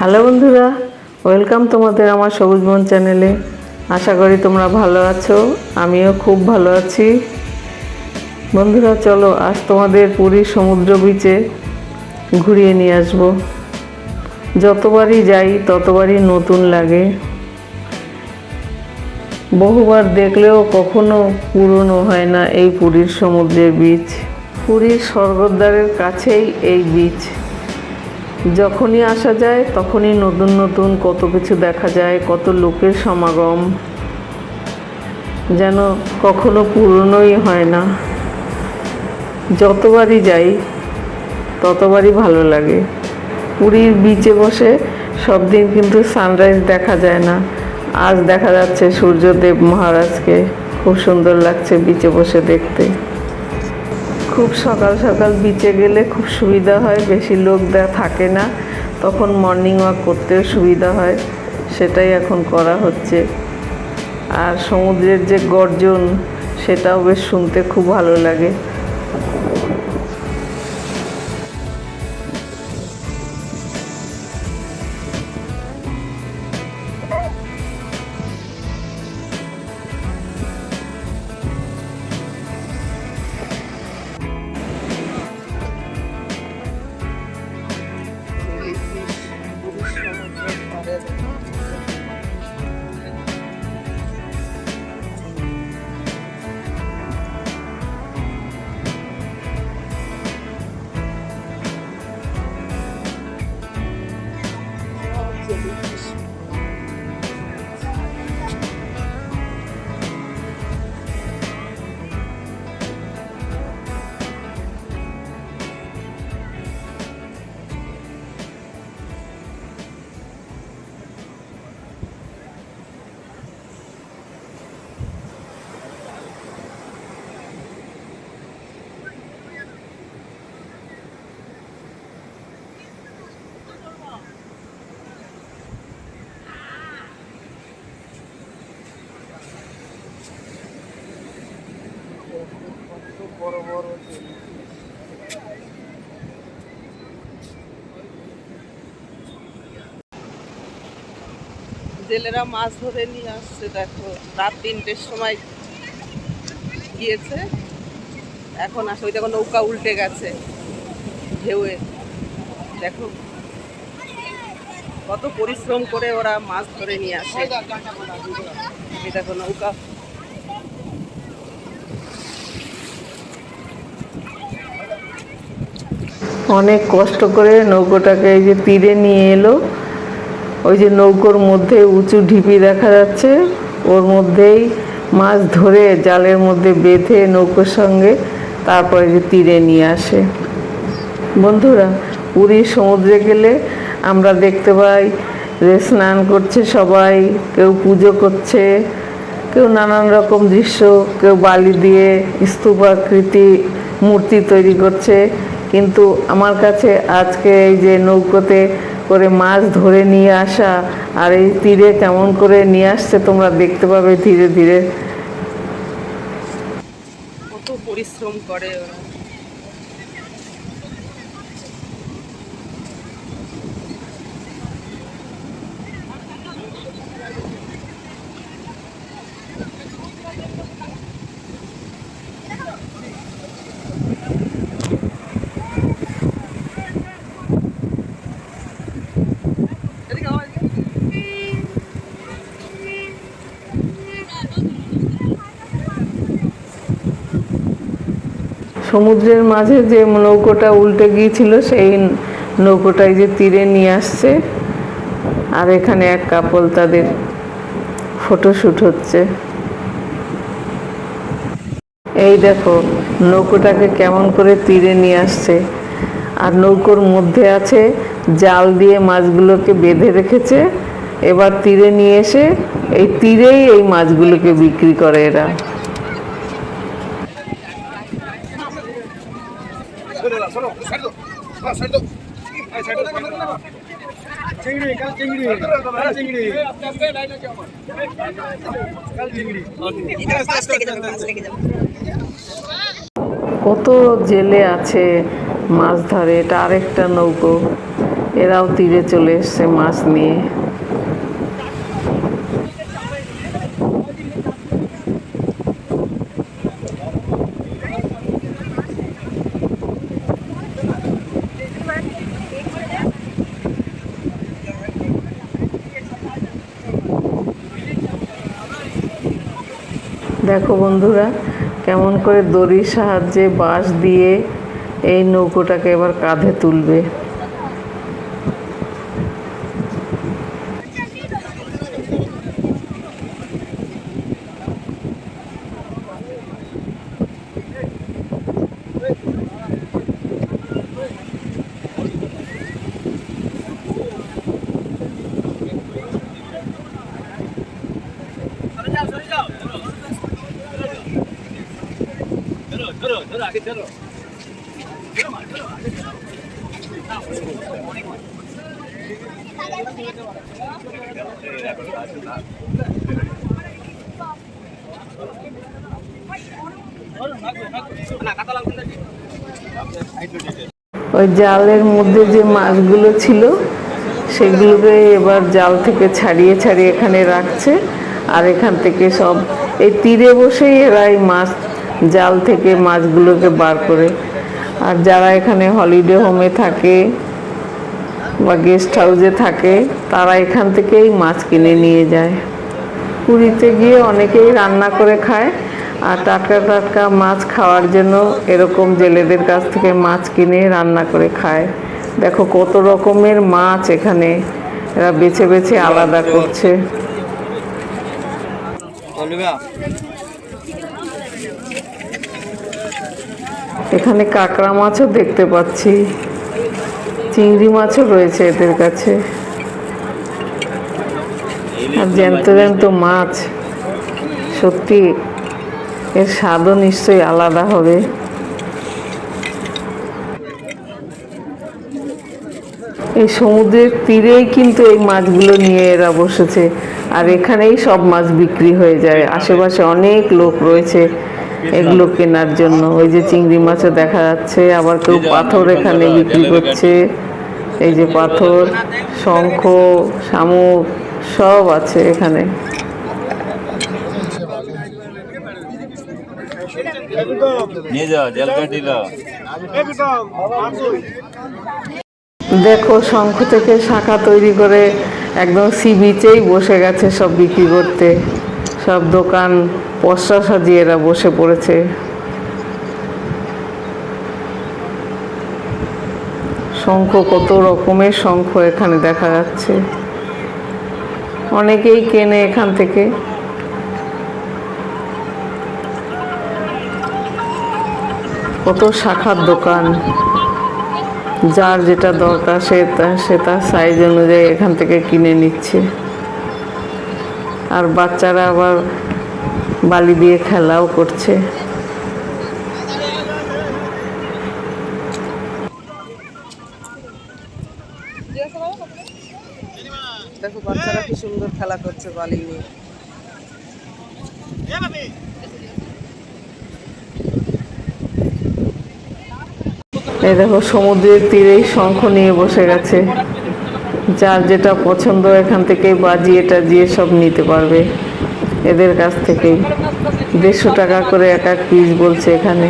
Hello বন্ধুরা, welcome তোমাদের আমার সবুজ বন চ্যানেলে। আশা করি তোমরা ভালো আছো, আমিও খুব ভালো আছি। বন্ধুরা, চলো আজ তোমাদের পুরীর সমুদ্র বিচে ঘুরিয়ে নিয়ে আসব। যতবারই যাই, ততবারই নতুন লাগে। বহুবার দেখলেও কখনো পুরনো হয় না এই পুরীর সমুদ্রের বীচ। পুরীর স্বর্গদ্বারের কাছেই এই বীচ। যখনই আসা যায়, তখনই নতুন নতুন কত কিছু দেখা যায়, কত লোকের সমাগম। যেন কখনো পুরনোই হয় না। যতবারই যাই, ততবারই ভালো লাগে। পুরীর বিচে বসে সব দিন কিন্তু সানরাইজ দেখা যায় না। আজ দেখা যাচ্ছে সূর্যদেব মহারাজকে। খুব সুন্দর লাগছে বিচে বসে দেখতে। খুব সকাল সকাল বিচে গেলে খুব সুবিধা হয়, বেশি লোক থাকে না। তখন মর্নিং ওয়াক করতেও সুবিধা হয়, সেটাই এখন করা হচ্ছে। আর সমুদ্রের যে গর্জন, সেটাও বেশ শুনতে খুব ভালো লাগে। Yeah. জেলেরা মাছ ধরে নিয়ে আসছে, দেখো, রাত তিনটের সময় গিয়েছে। এখন আসে, ওই দেখো নৌকা উল্টে গেছে ঢেউয়ে। দেখো কত পরিশ্রম করে ওরা মাছ ধরে নিয়ে আসে। এই দেখো নৌকা। অনেক কষ্ট করে নৌকোটাকে এই যে তীরে নিয়ে এলো। ওই যে নৌকোর মধ্যে উঁচু ঢিপি দেখা যাচ্ছে, ওর মধ্যেই মাছ ধরে জালের মধ্যে বেঁধে নৌকোর সঙ্গে তারপরে যে তীরে নিয়ে আসে। বন্ধুরা পুরীর সমুদ্রে গেলে আমরা দেখতে পাই যে স্নান করছে সবাই, কেউ পুজো করছে, কেউ নানান রকম দৃশ্য, কেউ বালি দিয়ে স্তূপাকৃতি মূর্তি তৈরি করছে। কিন্তু আমার কাছে আজকে এই যে নৌকোতে করে মাছ ধরে নিয়ে আসা আর এই তীরে কেমন করে নিয়ে আসছে তোমরা দেখতে পাবে ধীরে ধীরে। কত পরিশ্রম করে ওরা। সমুদ্রের মাঝে যে নৌকোটা উল্টে গিয়েছিল, সেই নৌকোটাই যে তীরে নিয়ে আসছে, আর এখানে এক কাপল তাদের ফটোশ্যুট হচ্ছে। এই দেখো, নৌকোটাকে কেমন করে তীরে নিয়ে আসছে। আর নৌকোর মধ্যে আছে জাল দিয়ে মাছগুলোকে বেঁধে রেখেছে। এবার তীরে নিয়ে এসে এই তীরেই এই মাছগুলোকে বিক্রি করে এরা। কত জেলে আছে মাছ ধরে, এটা আরেকটা নৌকো। এরাও তীরে চলে এসছে মাছ নিয়ে। দেখো বন্ধুরা কেমন করে দড়ির সাহায্যে বাঁশ দিয়ে এই নৌকোটাকে এবার কাঁধে তুলবে। ওই জালের মধ্যে যে মাছগুলো ছিল, সেগুলোকে এবার জাল থেকে ছাড়িয়ে ছাড়িয়ে এখানে রাখছে। আর এখান থেকে সব, এই তীরে বসেই এরা এই মাছ জাল থেকে মাছগুলোকে বার করে। আর যারা এখানে হলিডে হোমে থাকে বা গেস্ট হাউসে থাকে, তারা এখান থেকেই মাছ কিনে নিয়ে যায়। পুরীতে গিয়ে অনেকেই রান্না করে খায়, আর টাটকা টাটকা মাছ খাওয়ার জন্য এরকম জেলেদের কাছ থেকে মাছ কিনে রান্না করে খায়। দেখো কত রকমের মাছ এখানে, এরা বেছে বেছে আলাদা করছে। এখানে কাঁকড়া মাছও দেখতে পাচ্ছি। চিংড়ি মাছও রয়েছে এদের কাছে। আর জ্যান্ত জ্যান্ত মাছ। সত্যি, এর স্বাদও নিশ্চয়ই আলাদা হবে। এই সমুদ্রের তীরেই কিন্তু এই মাছগুলো নিয়ে এরা বসেছে। আর এখানেই সব মাছ বিক্রি হয়ে যায়। আশেপাশে অনেক লোক রয়েছে। এগুলো কেনার জন্য। ওই যে চিংড়ি মাছও দেখা যাচ্ছে আবার কেউ পাথর এখানে বিক্রি করছে। এই যে পাথর শঙ্খ শামুক সব আছে এখানে। দেখো শঙ্খ থেকে শাখা তৈরি করে একদম সি বিচেই বসে গেছে সব বিক্রি করতে। সব দোকান পশা সাজিয়ে এরা বসে পড়েছে। শঙ্খ কত রকমের শঙ্খ এখানে দেখা যাচ্ছে। অনেকেই কেনে এখান থেকে। কত শাখার দোকান। যার যেটা দরকার সে সে তার সাইজ অনুযায়ী এখান থেকে কিনে নিচ্ছে। আর বাচ্চারা আবার বালি দিয়ে খেলাও করছে। দেখো বাচ্চারা কি সুন্দর খেলা করছে বালি নিয়ে। এই দেখো সমুদ্রের তীরেই শঙ্খ নিয়ে বসে গেছে। যার যেটা পছন্দ এখান থেকেই বাজিয়ে টাজিয়ে সব নিতে পারবে। এদের কাছ থেকেই। দেড়শো টাকা করে এক এক পিস বলছে এখানে।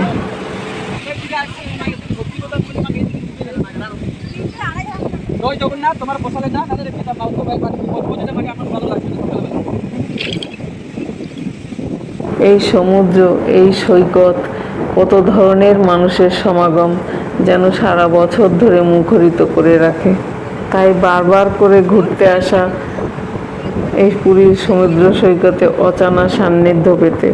এই সমুদ্র এই সৈকত কত ধরনের মানুষের সমাগম যেন সারা বছর ধরে মুখরিত করে রাখে। তাই বারবার করে ঘুরতে আসা এই পুরীর সমুদ্র সৈকতে অচানা সান্নিধ্য পেতে।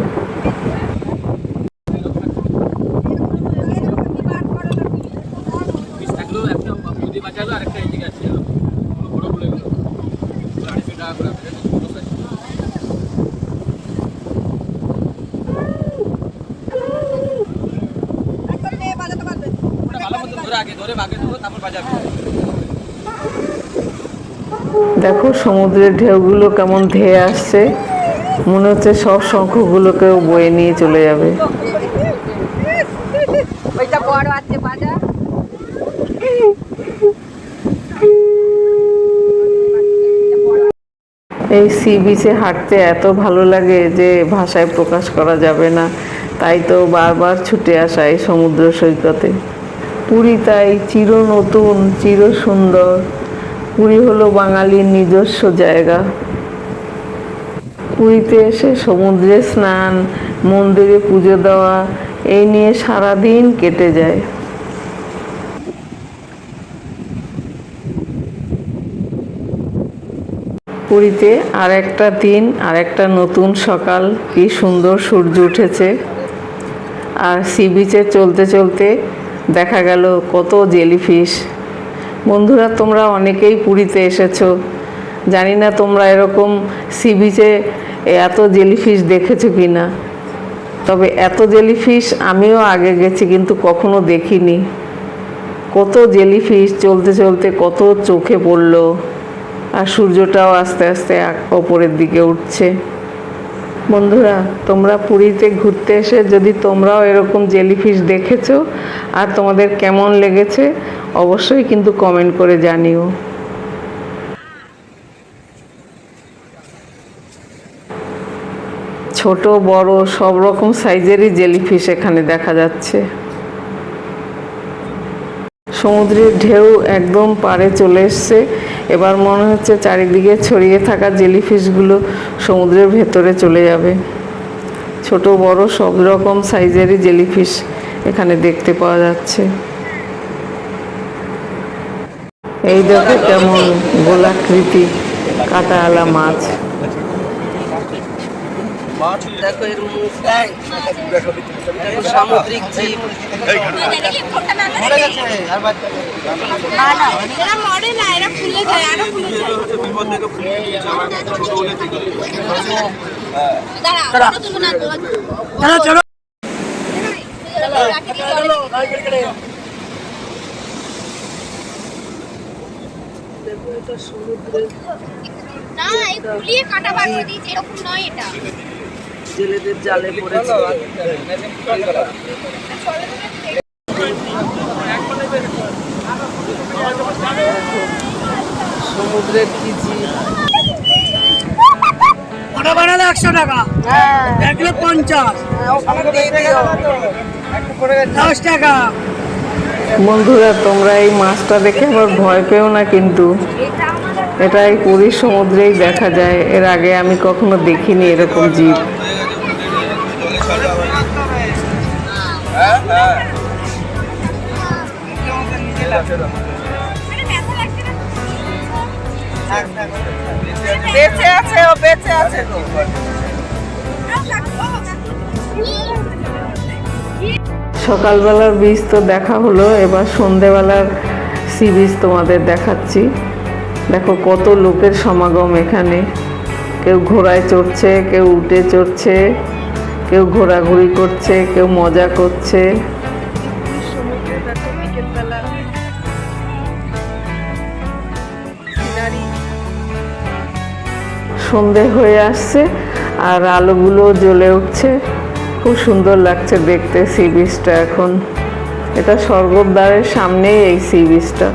আগে ধরে বাগে ধরো তারপর বাজাবে। দেখো সমুদ্রের ঢেউগুলো কেমন ধেয়ে আসছে। মনে হচ্ছে সব শঙ্খগুলোকেও বয়ে নিয়ে চলে যাবে। এই সি বিচে হাঁটতে এত ভালো লাগে যে ভাষায় প্রকাশ করা যাবে না। তাই তো বারবার ছুটে আসা এই সমুদ্র সৈকতে। পুরী তাই চির নতুন চির সুন্দর পুরী হলো বাঙালির নিজস্ব জায়গা। পুরীতে এসে সমুদ্রে স্নান, মন্দিরে পুজো দেওয়া, এই নিয়ে সারা দিন কেটে যায়। পুরীতে আর একটা দিন আর একটা নতুন সকাল, কি সুন্দর সূর্য উঠেছে। আর সি বিচে চলতে চলতে দেখা গেল কত জেলিফিশ। বন্ধুরা, তোমরা অনেকেই পুরীতে এসেছ। জানি না তোমরা এরকম সি বিচে এত জেলিফিশ দেখেছ কি না তবে এত জেলিফিশ আমিও আগে গেছি, কিন্তু কখনো দেখিনি। কত জেলিফিশ চলতে চলতে কত চোখে পড়ল, আর সূর্যটাও আস্তে আস্তে ওপরের দিকে উঠছে। বন্ধুরা, তোমরা পুরীতে ঘুরতে এসে যদি তোমরাও এরকম জেলিফিশ দেখেছ আর তোমাদের কেমন লেগেছে, অবশ্যই কিন্তু কমেন্ট করে জানিও। ছোট, বড়, সব রকম সাইজেরই জেলিফিশ এখানে দেখা যাচ্ছে। সমুদ্রের ঢেউ একদম পারে চলে এসছে। এবার মনে হচ্ছে চারিদিকে ছড়িয়ে থাকা জেলিফিশগুলো সমুদ্রের ভেতরে চলে যাবে। ছোট বড় সব রকম সাইজেরই জেলিফিশ এখানে দেখতে পাওয়া যাচ্ছে। এই দেখো কেমন গোলাকৃতি কাটা আলা মাছ দেখো এর মুখটাই দেখো সামুদ্রিক জীব না না এরা মরে না এরা ফুলে যায় আরও ফুলে যায় দাঁড়া দাঁড়া। তুলবো না চলো চলো। দেখো এটা সমুদ্রের না এই ফুলিয়ে কাটা বার করে দিয়েছে এরকম নয় এটা। জেলেদের জালে পড়েছে। সমুদ্রের কি জীব ওটা বানালে একশো টাকা। পঞ্চাশ। হ্যাঁ, দিও। দশ টাকা। বন্ধুরা তোমরা এই মাছটা দেখে আবার ভয় পেও না কিন্তু। এটা এই পুরীর সমুদ্রেই দেখা যায়। এর আগে আমি কখনো দেখিনি এরকম জীব। বেঁচে আছে ও, বেঁচে আছে সকালবেলার বীজ তো দেখা হলো, এবার সন্ধেবেলার সি বীজ তোমাদের দেখাচ্ছি। দেখো কত লোকের সমাগম এখানে। কেউ ঘোড়ায় চড়ছে, কেউ উঠে চড়ছে। কেউ ঘোরাঘুরি করছে, কেউ মজা করছে। সন্ধে হয়ে আসছে আর আলোগুলো জ্বলে উঠছে। খুব সুন্দর লাগছে দেখতে সি বিচটা এখন। এটা স্বর্গদ্বারের সামনেই এই সি বিচটা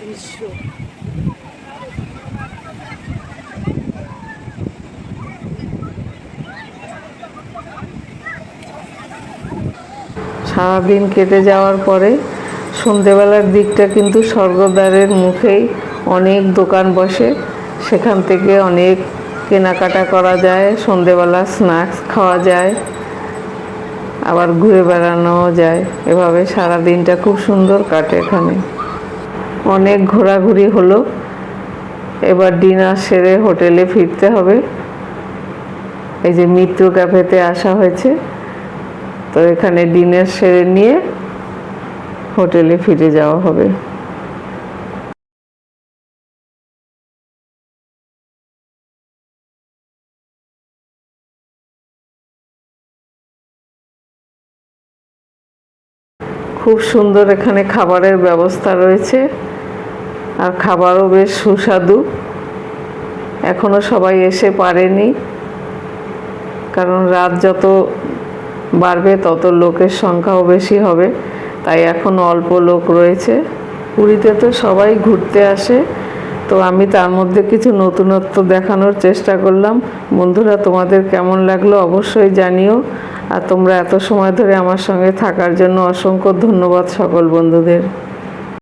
দৃশ্য সারাদিন কেটে যাওয়ার পরে সন্ধেবেলার দিকটা কিন্তু স্বর্গদ্বারের মুখেই অনেক দোকান বসে। সেখান থেকে অনেক কেনাকাটা করা যায়, সন্ধেবেলা স্ন্যাক্স খাওয়া যায়, আবার ঘুরে বেড়ানোও যায়। এভাবে সারা দিনটা খুব সুন্দর কাটে এখানে। অনেক ঘোরাঘুরি হলো। এবার ডিনার সেরে হোটেলে ফিরতে হবে। এই যে মিত্র ক্যাফেতে আসা হয়েছে। তো এখানে ডিনার সেরে নিয়ে হোটেলে ফিরে যাওয়া হবে। খুব সুন্দর এখানে খাবারের ব্যবস্থা রয়েছে। আর খাবারও বেশ সুস্বাদু। এখনও সবাই এসে পারেনি। কারণ রাত যত বাড়বে, তত লোকের সংখ্যাও বেশি হবে। তাই এখন অল্প লোক রয়েছে। পুরীতে তো সবাই ঘুরতে আসে। তো আমি তার মধ্যে কিছু নতুনত্ব দেখানোর চেষ্টা করলাম। বন্ধুরা, তোমাদের কেমন লাগল অবশ্যই জানিও। আর তোমরা এত সময় ধরে আমার সঙ্গে থাকার জন্য অসংখ্য ধন্যবাদ সকল বন্ধুদের।